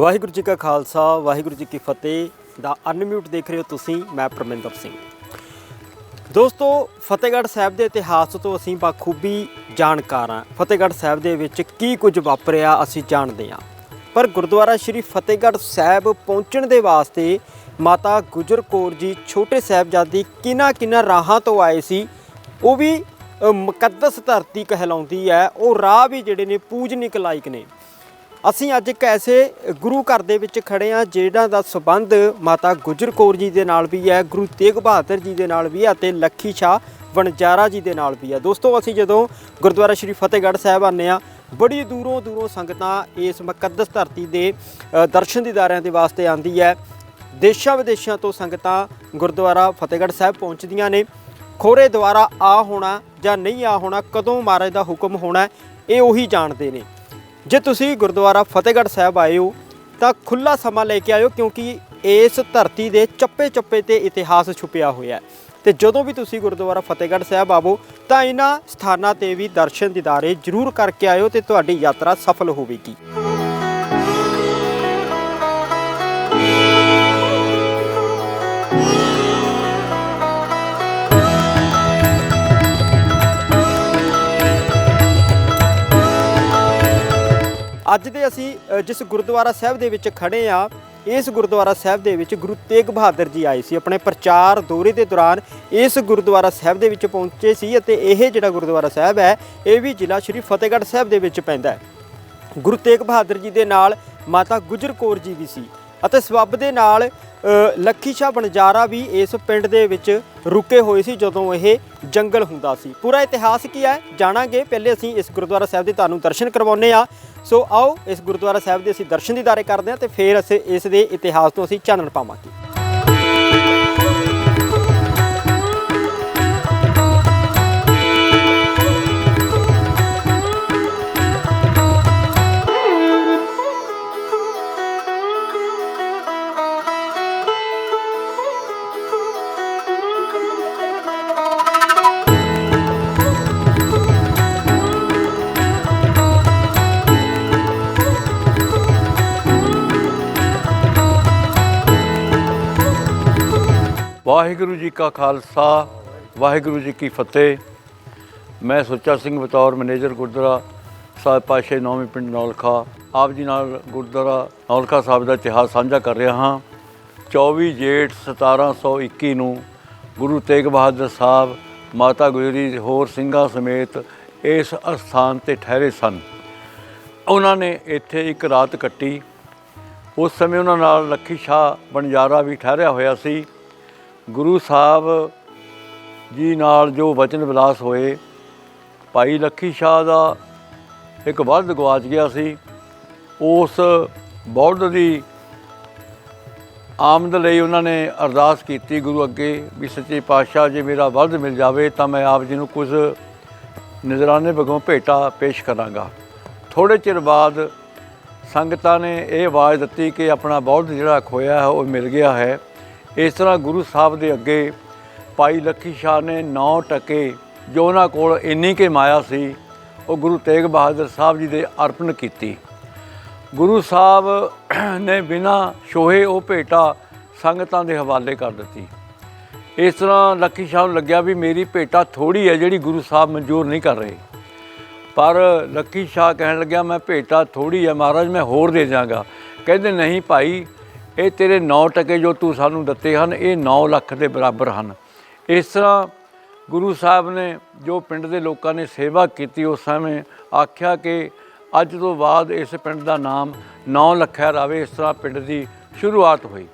ਵਾਹਿਗੁਰੂ ਜੀ ਕਾ ਖਾਲਸਾ, ਵਾਹਿਗੁਰੂ ਜੀ ਕੀ ਫਤਿਹ। ਦਾ ਅਨਮਿਊਟ ਦੇਖ ਰਹੇ ਹੋ ਤੁਸੀਂ, ਮੈਂ ਪਰਮਿੰਦਰ ਸਿੰਘ। ਦੋਸਤੋ, ਫਤਿਹਗੜ੍ਹ ਸਾਹਿਬ ਦੇ ਇਤਿਹਾਸ ਤੋਂ ਅਸੀਂ ਬਾਖੂਬੀ ਜਾਣਕਾਰ ਹਾਂ। ਫਤਿਹਗੜ੍ਹ ਸਾਹਿਬ ਦੇ ਵਿੱਚ ਕੀ ਕੁਝ ਵਾਪਰਿਆ ਅਸੀਂ ਜਾਣਦੇ ਹਾਂ। ਪਰ ਗੁਰਦੁਆਰਾ ਸ਼੍ਰੀ ਫਤਿਹਗੜ੍ਹ ਸਾਹਿਬ ਪਹੁੰਚਣ ਦੇ ਵਾਸਤੇ ਮਾਤਾ ਗੁਜਰ ਕੌਰ ਜੀ ਛੋਟੇ ਸਾਹਿਬਜ਼ਾਦੀ ਕਿਹਨਾਂ ਕਿਹਨਾਂ ਰਾਹਾਂ ਤੋਂ ਆਏ ਸੀ, ਉਹ ਵੀ ਮੁਕੱਦਸ ਧਰਤੀ ਕਹਿਲਾਉਂਦੀ ਹੈ। ਉਹ ਰਾਹ ਵੀ ਜਿਹੜੇ ਨੇ ਪੂਜਨਿਕ ਲਾਇਕ ਨੇ। ਅਸੀਂ ਅੱਜ ਇੱਕ ਐਸੇ ਗੁਰੂ ਘਰ ਦੇ ਵਿੱਚ ਖੜੇ ਆ ਜਿਹੜਾ ਦਾ ਸਬੰਧ ਮਾਤਾ ਗੁਜਰ ਕੌਰ ਜੀ ਦੇ ਨਾਲ ਵੀ ਹੈ, ਗੁਰੂ ਤੇਗ ਬਹਾਦਰ ਜੀ ਦੇ ਨਾਲ ਵੀ ਹੈ ਅਤੇ ਲੱਖੀ ਸ਼ਾਹ ਵਣਜਾਰਾ ਜੀ ਦੇ ਨਾਲ ਵੀ ਹੈ। ਦੋਸਤੋ, ਅਸੀਂ ਜਦੋਂ ਗੁਰਦੁਆਰਾ ਸ਼੍ਰੀ ਫਤਿਹਗੜ੍ਹ ਸਾਹਿਬ ਆਨੇ ਆ ਬੜੀ ਦੂਰੋਂ ਦੂਰੋਂ ਸੰਗਤਾਂ ਇਸ ਮੁਕੱਦਸ ਧਰਤੀ ਦੇ ਦਰਸ਼ਨ ਦੀਦਾਰਿਆਂ ਦੇ ਵਾਸਤੇ ਆਂਦੀ ਹੈ। ਦੇਸ਼ਾਂ ਵਿਦੇਸ਼ਾਂ ਤੋਂ ਸੰਗਤਾਂ ਗੁਰਦੁਆਰਾ ਫਤਿਹਗੜ੍ਹ ਸਾਹਿਬ ਪਹੁੰਚਦੀਆਂ ਨੇ। ਖੋਰੇ ਦੁਆਰਾ ਆ ਹੋਣਾ ਜਾਂ ਨਹੀਂ ਆ ਹੋਣਾ, ਕਦੋਂ ਮਹਾਰਾਜ ਦਾ ਹੁਕਮ ਹੋਣਾ, ਇਹ ਉਹੀ ਜਾਣਦੇ ਨੇ। ਜੇ ਤੁਸੀਂ ਗੁਰਦੁਆਰਾ ਫਤਿਹਗੜ੍ਹ ਸਾਹਿਬ ਆਏ ਹੋ, ਤਾਂ ਖੁੱਲਾ ਸਮਾਂ ਲੈ ਕੇ ਆਇਓ ਕਿਉਂਕਿ ਇਸ ਧਰਤੀ ਦੇ ਚੱਪੇ-ਚੱਪੇ ਤੇ ਇਤਿਹਾਸ ਛੁਪਿਆ ਹੋਇਆ ਹੈ। ਤੇ ਜਦੋਂ ਵੀ ਤੁਸੀਂ ਗੁਰਦੁਆਰਾ ਫਤਿਹਗੜ੍ਹ ਸਾਹਿਬ ਆਵੋ, ਤਾਂ ਇਹਨਾਂ ਸਥਾਨਾਂ ਤੇ ਵੀ ਦਰਸ਼ਨ ਦੀਦਾਰੇ ਜ਼ਰੂਰ ਕਰਕੇ ਆਇਓ ਤੇ ਤੁਹਾਡੀ ਯਾਤਰਾ ਸਫਲ ਹੋਵੇਗੀ। ਅੱਜ ਦੇ ਅਸੀਂ ਜਿਸ ਗੁਰਦੁਆਰਾ ਸਾਹਿਬ ਦੇ ਵਿੱਚ ਖੜੇ ਆ ਇਸ ਗੁਰਦੁਆਰਾ ਸਾਹਿਬ ਦੇ ਵਿੱਚ ਗੁਰੂ ਤੇਗ ਬਹਾਦਰ ਜੀ ਆਏ ਸੀ, ਆਪਣੇ ਪ੍ਰਚਾਰ ਦੌਰੇ ਦੇ ਦੌਰਾਨ ਇਸ ਗੁਰਦੁਆਰਾ ਸਾਹਿਬ ਦੇ ਵਿੱਚ ਪਹੁੰਚੇ ਸੀ ਅਤੇ ਇਹ ਜਿਹੜਾ ਗੁਰਦੁਆਰਾ ਸਾਹਿਬ ਹੈ, ਇਹ ਵੀ ਜ਼ਿਲ੍ਹਾ ਸ਼੍ਰੀ ਫਤਿਹਗੜ੍ਹ ਸਾਹਿਬ ਦੇ ਵਿੱਚ ਪੈਂਦਾ ਹੈ। ਗੁਰੂ ਤੇਗ ਬਹਾਦਰ ਜੀ ਦੇ ਨਾਲ ਮਾਤਾ ਗੁਜਰ ਕੌਰ ਜੀ ਵੀ ਸੀ ਅਤੇ ਸਵੱਬ ਦੇ ਨਾਲ ਲੱਖੀ ਸ਼ਾਹ ਬਣਜਾਰਾ ਵੀ ਇਸ ਪਿੰਡ ਦੇ ਵਿੱਚ ਰੁਕੇ ਹੋਏ ਸੀ ਜਦੋਂ ਇਹ ਜੰਗਲ ਹੁੰਦਾ ਸੀ। ਪੂਰਾ ਇਤਿਹਾਸ ਕੀ ਹੈ, ਜਾਣਾਂਗੇ। ਪਹਿਲੇ ਅਸੀਂ ਇਸ ਗੁਰਦੁਆਰਾ ਸਾਹਿਬ ਦੇ ਤੁਹਾਨੂੰ ਦਰਸ਼ਨ ਕਰਵਾਉਨੇ ਆ ਸੋ ਆਓ ਇਸ ਗੁਰਦੁਆਰਾ ਸਾਹਿਬ ਦੇ ਅਸੀਂ ਦਰਸ਼ਨ ਦੀਦਾਰੇ ਕਰਦੇ ਹਾਂ ਤੇ ਫਿਰ ਅਸੀਂ ਇਸ ਦੇ ਇਤਿਹਾਸ ਤੋਂ ਅਸੀਂ ਚਾਨਣ ਪਾਵਾਂਗੇ। ਵਾਹਿਗੁਰੂ ਜੀ ਕਾ ਖਾਲਸਾ, ਵਾਹਿਗੁਰੂ ਜੀ ਕੀ ਫਤਿਹ। ਮੈਂ ਸੁੱਚਾ ਸਿੰਘ ਬਤੌਰ ਮੈਨੇਜਰ ਗੁਰਦੁਆਰਾ ਸਾਹਿਬ ਪਾਸ਼ੇ ਨੌਵੇਂ ਪਿੰਡ ਨੌਲਖਾ। ਆਪ ਜੀ ਨਾਲ ਗੁਰਦੁਆਰਾ ਨੌਲਖਾ ਸਾਹਿਬ ਦਾ ਇਤਿਹਾਸ ਸਾਂਝਾ ਕਰ ਰਿਹਾ ਹਾਂ। 24 ਜੇਠ 1721 ਨੂੰ ਗੁਰੂ ਤੇਗ ਬਹਾਦਰ ਸਾਹਿਬ, ਮਾਤਾ ਗੁਜਰੀ ਹੋਰ ਸਿੰਘਾਂ ਸਮੇਤ ਇਸ ਅਸਥਾਨ ਤੇ ਠਹਿਰੇ ਸਨ। ਉਹਨਾਂ ਨੇ ਇੱਥੇ ਇੱਕ ਰਾਤ ਕੱਟੀ। ਉਸ ਸਮੇਂ ਉਹਨਾਂ ਨਾਲ ਲੱਖੀ ਸ਼ਾਹ ਬਣਜਾਰਾ ਵੀ ਠਹਿਰਿਆ ਹੋਇਆ ਸੀ। ਗੁਰੂ ਸਾਹਿਬ ਜੀ ਨਾਲ ਜੋ ਵਚਨ ਵਿਲਾਸ ਹੋਏ, ਭਾਈ ਲੱਖੀ ਸ਼ਾਹ ਦਾ ਇੱਕ ਬਲਦ ਗਵਾਚ ਗਿਆ ਸੀ। ਉਸ ਬਲਦ ਦੀ ਆਮਦ ਲਈ ਉਹਨਾਂ ਨੇ ਅਰਦਾਸ ਕੀਤੀ ਗੁਰੂ ਅੱਗੇ ਵੀ ਸੱਚੇ ਪਾਤਸ਼ਾਹ ਜੇ ਮੇਰਾ ਬਲਦ ਮਿਲ ਜਾਵੇ ਤਾਂ ਮੈਂ ਆਪ ਜੀ ਨੂੰ ਕੁਝ ਨਜ਼ਰਾਨੇ ਵਗੋਂ ਭੇਟਾ ਪੇਸ਼ ਕਰਾਂਗਾ। ਥੋੜੇ ਚਿਰ ਬਾਅਦ ਸੰਗਤਾਂ ਨੇ ਇਹ ਆਵਾਜ਼ ਦਿੱਤੀ ਕਿ ਆਪਣਾ ਬਲਦ ਜਿਹੜਾ ਖੋਇਆ ਹੈ ਉਹ ਮਿਲ ਗਿਆ ਹੈ। ਇਸ ਤਰ੍ਹਾਂ ਗੁਰੂ ਸਾਹਿਬ ਦੇ ਅੱਗੇ ਭਾਈ ਲੱਖੀ ਸ਼ਾਹ ਨੇ 9 ਟਕੇ ਜੋ ਉਹਨਾਂ ਕੋਲ ਇੰਨੀ ਕੇ ਮਾਇਆ ਸੀ, ਉਹ ਗੁਰੂ ਤੇਗ ਬਹਾਦਰ ਸਾਹਿਬ ਜੀ ਦੇ ਅਰਪਣ ਕੀਤੀ। ਗੁਰੂ ਸਾਹਿਬ ਨੇ ਬਿਨਾ ਸ਼ੋਹੇ ਉਹ ਭੇਟਾ ਸੰਗਤਾਂ ਦੇ ਹਵਾਲੇ ਕਰ ਦਿੱਤੀ। ਇਸ ਤਰ੍ਹਾਂ ਲੱਖੀ ਸ਼ਾਹ ਨੂੰ ਲੱਗਿਆ ਵੀ ਮੇਰੀ ਭੇਟਾ ਥੋੜੀ ਹੈ ਜਿਹੜੀ ਗੁਰੂ ਸਾਹਿਬ ਮਨਜ਼ੂਰ ਨਹੀਂ ਕਰ ਰਹੇ। ਪਰ ਲੱਕੀ ਸ਼ਾਹ ਕਹਿਣ ਲੱਗਿਆ, ਮੈਂ ਭੇਟਾ ਥੋੜੀ ਹੈ ਮਹਾਰਾਜ, ਮੈਂ ਹੋਰ ਦੇ ਜਾਗਾ ਕਹਿੰਦੇ, ਨਹੀਂ ਭਾਈ ਇਹ ਤੇਰੇ 9 ਟਕੇ ਜੋ ਤੂੰ ਸਾਨੂੰ ਦਿੱਤੇ ਹਨ, ਇਹ 9 ਲੱਖ ਦੇ ਬਰਾਬਰ ਹਨ। ਇਸ ਤਰ੍ਹਾਂ ਗੁਰੂ ਸਾਹਿਬ ਨੇ ਜੋ ਪਿੰਡ ਦੇ ਲੋਕਾਂ ਨੇ ਸੇਵਾ ਕੀਤੀ ਉਸ ਸਮੇਂ ਆਖਿਆ ਕਿ ਅੱਜ ਤੋਂ ਬਾਅਦ ਇਸ ਪਿੰਡ ਦਾ ਨਾਮ 9 ਲੱਖਾ ਰਾਵੇ ਇਸ ਤਰ੍ਹਾਂ ਪਿੰਡ ਦੀ ਸ਼ੁਰੂਆਤ ਹੋਈ।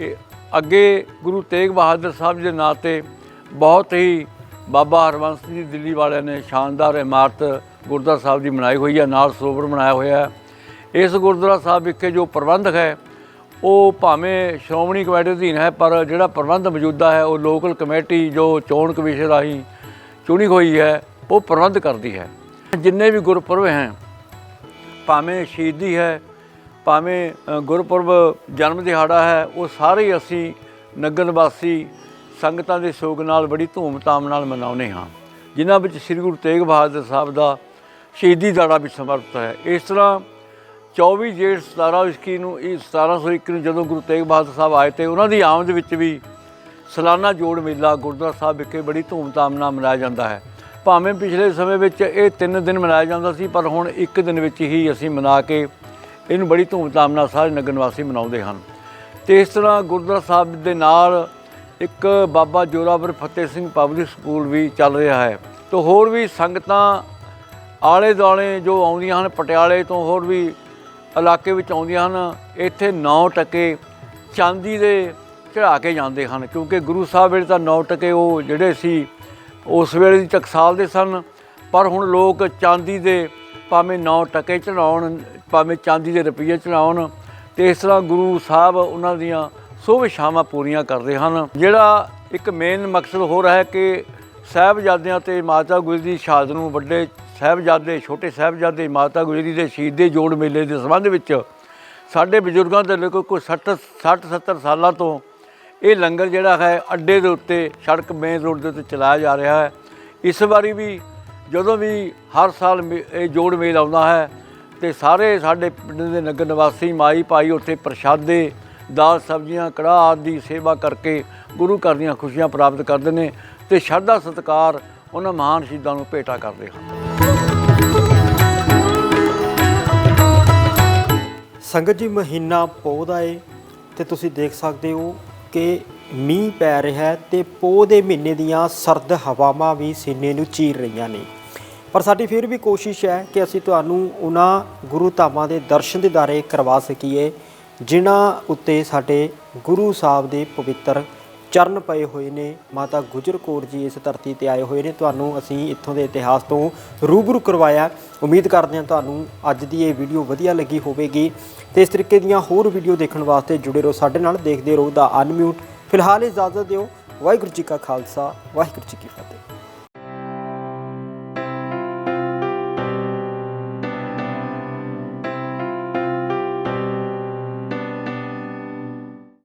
ਇਹ ਅੱਗੇ ਗੁਰੂ ਤੇਗ ਬਹਾਦਰ ਸਾਹਿਬ ਦੇ ਨਾਂ ਤੇ ਬਹੁਤ ਹੀ ਬਾਬਾ ਹਰਵੰਸ ਜੀ ਦਿੱਲੀ ਵਾਲਿਆਂ ਨੇ ਸ਼ਾਨਦਾਰ ਇਮਾਰਤ ਗੁਰਦੁਆਰਾ ਸਾਹਿਬ ਦੀ ਬਣਾਈ ਹੋਈ ਹੈ, ਨਾਲ ਸਰੋਵਰ ਬਣਾਇਆ ਹੋਇਆ ਹੈ। ਇਸ ਗੁਰਦੁਆਰਾ ਸਾਹਿਬ ਵਿਖੇ ਜੋ ਪ੍ਰਬੰਧ ਹੈ ਉਹ ਭਾਵੇਂ ਸ਼੍ਰੋਮਣੀ ਕਮੇਟੀ ਅਧੀਨ ਹੈ, ਪਰ ਜਿਹੜਾ ਪ੍ਰਬੰਧ ਮੌਜੂਦਾ ਹੈ, ਉਹ ਲੋਕਲ ਕਮੇਟੀ ਜੋ ਚੋਣ ਕਮਿਸ਼ਨ ਰਾਹੀਂ ਚੁਣੀ ਹੋਈ ਹੈ, ਉਹ ਪ੍ਰਬੰਧ ਕਰਦੀ ਹੈ। ਜਿੰਨੇ ਵੀ ਗੁਰਪੁਰਬ ਹੈ, ਭਾਵੇਂ ਸ਼ਹੀਦੀ ਹੈ, ਭਾਵੇਂ ਗੁਰਪੁਰਬ ਜਨਮ ਦਿਹਾੜਾ ਹੈ, ਉਹ ਸਾਰੇ ਅਸੀਂ ਨਗਰ ਨਿਵਾਸੀ ਸੰਗਤਾਂ ਦੇ ਸੋਗ ਨਾਲ, ਬੜੀ ਧੂਮ-ਧਾਮ ਨਾਲ ਮਨਾਉਂਦੇ ਹਾਂ। ਜਿਨ੍ਹਾਂ ਵਿੱਚ ਸ੍ਰੀ ਗੁਰੂ ਤੇਗ ਬਹਾਦਰ ਸਾਹਿਬ ਦਾ ਸ਼ਹੀਦੀ ਦਾੜਾ ਵੀ ਸਮਰਪਿਤ ਹੈ। ਇਸ ਤਰ੍ਹਾਂ 24 ਜੇਠ 17 ਇਸਕੀ ਨੂੰ, ਇਹ 1721 ਨੂੰ ਜਦੋਂ ਗੁਰੂ ਤੇਗ ਬਹਾਦਰ ਸਾਹਿਬ ਆਏ ਤੇ ਉਹਨਾਂ ਦੀ ਆਮਦ ਵਿੱਚ ਵੀ ਸਾਲਾਨਾ ਜੋੜ ਮੇਲਾ ਗੁਰਦੁਆਰਾ ਸਾਹਿਬ ਵਿਖੇ ਬੜੀ ਧੂਮਧਾਮ ਨਾਲ ਮਨਾਇਆ ਜਾਂਦਾ ਹੈ। ਭਾਵੇਂ ਪਿਛਲੇ ਸਮੇਂ ਵਿੱਚ ਇਹ 3 ਦਿਨ ਮਨਾਇਆ ਜਾਂਦਾ ਸੀ, ਪਰ ਹੁਣ ਇੱਕ ਦਿਨ ਵਿੱਚ ਹੀ ਅਸੀਂ ਮਨਾ ਕੇ ਇਹਨੂੰ ਬੜੀ ਧੂਮਧਾਮ ਨਾਲ ਸਾਰੇ ਨਗਰ ਨਿਵਾਸੀ ਮਨਾਉਂਦੇ ਹਨ। ਤੇ ਇਸ ਤਰ੍ਹਾਂ ਗੁਰਦੁਆਰਾ ਸਾਹਿਬ ਦੇ ਨਾਲ ਇੱਕ ਬਾਬਾ ਜੋਰਾਵਰ ਫਤਿਹ ਸਿੰਘ ਪਬਲਿਕ ਸਕੂਲ ਵੀ ਚੱਲ ਰਿਹਾ ਹੈ। ਤੇ ਹੋਰ ਵੀ ਸੰਗਤਾਂ ਆਲੇ ਦੁਆਲੇ ਜੋ ਆਉਂਦੀਆਂ ਹਨ, ਪਟਿਆਲੇ ਤੋਂ ਹੋਰ ਵੀ ਇਲਾਕੇ ਵਿੱਚ ਆਉਂਦੀਆਂ ਹਨ। ਇੱਥੇ 9 ਟਕੇ ਚਾਂਦੀ ਦੇ ਚੜਾ ਕੇ ਜਾਂਦੇ ਹਨ ਕਿਉਂਕਿ ਗੁਰੂ ਸਾਹਿਬ ਵੇਲੇ ਤਾਂ 9 ਟਕੇ ਉਹ ਜਿਹੜੇ ਸੀ, ਉਸ ਵੇਲੇ ਦੀ ਟਕਸਾਲ ਦੇ ਸਨ। ਪਰ ਹੁਣ ਲੋਕ ਚਾਂਦੀ ਦੇ ਭਾਵੇਂ 9 ਟਕੇ ਚੜਾਉਣ ਭਾਵੇਂ ਚਾਂਦੀ ਦੇ ਰੁਪਈਏ ਚੜਾਉਣ ਤੇ ਇਸ ਤਰ੍ਹਾਂ ਗੁਰੂ ਸਾਹਿਬ ਉਹਨਾਂ ਦੀਆਂ ਸੋਭ ਪੂਰੀਆਂ ਕਰਦੇ ਹਨ। ਜਿਹੜਾ ਇੱਕ ਮੇਨ ਮਕਸਦ ਹੋ ਰਿਹਾ ਹੈ ਕਿ ਸਾਹਿਬਜ਼ਾਦਿਆਂ ਤੇ ਮਾਤਾ ਗੁਜਰੀ ਦੀ ਸ਼ਹਾਦਤ ਨੂੰ ਵੱਡੇ ਸਾਹਿਬਜ਼ਾਦੇ, ਛੋਟੇ ਸਾਹਿਬਜ਼ਾਦੇ ਮਾਤਾ ਗੁਜਰੀ ਦੇ ਸ਼ਹੀਦੇ ਜੋੜ ਮੇਲੇ ਦੇ ਸੰਬੰਧ ਵਿੱਚ ਸਾਡੇ ਬਜ਼ੁਰਗਾਂ ਦੇ ਲੋਕ ਕੋਈ 60 60 70 ਸਾਲਾਂ ਤੋਂ ਇਹ ਲੰਗਰ ਜਿਹੜਾ ਹੈ ਅੱਡੇ ਦੇ ਉੱਤੇ ਸੜਕ ਮੇਨ ਰੋਡ ਦੇ ਉੱਤੇ ਚਲਾਇਆ ਜਾ ਰਿਹਾ ਹੈ। ਇਸ ਵਾਰੀ ਵੀ ਜਦੋਂ ਵੀ ਹਰ ਸਾਲ ਮੇ- ਇਹ ਜੋੜ ਮੇਲ ਆਉਂਦਾ ਹੈ ਤੇ ਸਾਰੇ ਸਾਡੇ ਪਿੰਡ ਦੇ ਨਗਰ ਨਿਵਾਸੀ ਮਾਈ ਭਾਈ ਉੱਥੇ ਪ੍ਰਸ਼ਾਦੇ ਦਾਲ, ਸਬਜ਼ੀਆਂ, ਕੜਾਹ ਆਦਿ ਦੀ ਸੇਵਾ ਕਰਕੇ ਗੁਰੂ ਘਰ ਦੀਆਂ ਖੁਸ਼ੀਆਂ ਪ੍ਰਾਪਤ ਕਰਦੇ ਨੇ ਤੇ ਸ਼ਰਧਾ, ਸਤਿਕਾਰ ਉਹਨਾਂ ਮਹਾਨ ਸ਼ਹੀਦਾਂ ਨੂੰ ਭੇਟਾ ਕਰਦੇ ਹਨ। ਸੰਗਤ ਜੀ, ਮਹੀਨਾ ਪੋਹ ਦਾ ਏ ਤੇ ਤੁਸੀਂ ਦੇਖ ਸਕਦੇ ਹੋ ਕਿ ਮੀਂਹ ਪੈ ਰਿਹਾ ਹੈ ਤੇ ਪੋਹ ਦੇ ਮਹੀਨੇ ਦੀਆਂ ਸਰਦ ਹਵਾਵਾਂ ਵੀ ਸੀਨੇ ਨੂੰ ਚੀਰ ਰਹੀਆਂ ਨੇ। ਪਰ ਸਾਡੀ ਫਿਰ ਵੀ ਕੋਸ਼ਿਸ਼ ਹੈ ਕਿ ਅਸੀਂ ਤੁਹਾਨੂੰ ਉਹਨਾਂ ਗੁਰੂ ਧਾਮਾਂ ਦੇ ਦਰਸ਼ਨ ਦਿਦਾਰੇ ਕਰਵਾ ਸਕੀਏ। ਜਿਨ੍ਹਾਂ ਉੱਤੇ ਸਾਡੇ ਗੁਰੂ ਸਾਹਿਬ ਦੇ ਪਵਿੱਤਰ ਚਰਨ ਪਏ ਹੋਏ ਨੇ, ਮਾਤਾ ਗੁਜਰ ਕੌਰ ਜੀ ਇਸ ਧਰਤੀ ਤੇ ਆਏ ਹੋਏ ਨੇ। ਤੁਹਾਨੂੰ ਅਸੀਂ ਇੱਥੋਂ ਦੇ ਇਤਿਹਾਸ ਤੋਂ ਰੂਬਰੂ ਕਰਵਾਇਆ। ਉਮੀਦ ਕਰਦੇ ਹਾਂ ਤੁਹਾਨੂੰ ਅੱਜ ਦੀ ਇਹ ਵੀਡੀਓ ਵਧੀਆ ਲੱਗੀ ਹੋਵੇਗੀ। ਤੇ ਇਸ ਤਰੀਕੇ ਦੀਆਂ ਹੋਰ ਵੀਡੀਓ ਦੇਖਣ ਵਾਸਤੇ ਜੁੜੇ ਰਹੋ ਸਾਡੇ ਨਾਲ, ਦੇਖਦੇ ਰਹੋ ਦਾ ਅਨਮਿਊਟ। ਫਿਲਹਾਲ ਇਜਾਜ਼ਤ ਦਿਓ। ਵਾਹਿਗੁਰੂ ਜੀ ਕਾ ਖਾਲਸਾ, ਵਾਹਿਗੁਰੂ ਜੀ ਕੀ ਫਤਿਹ।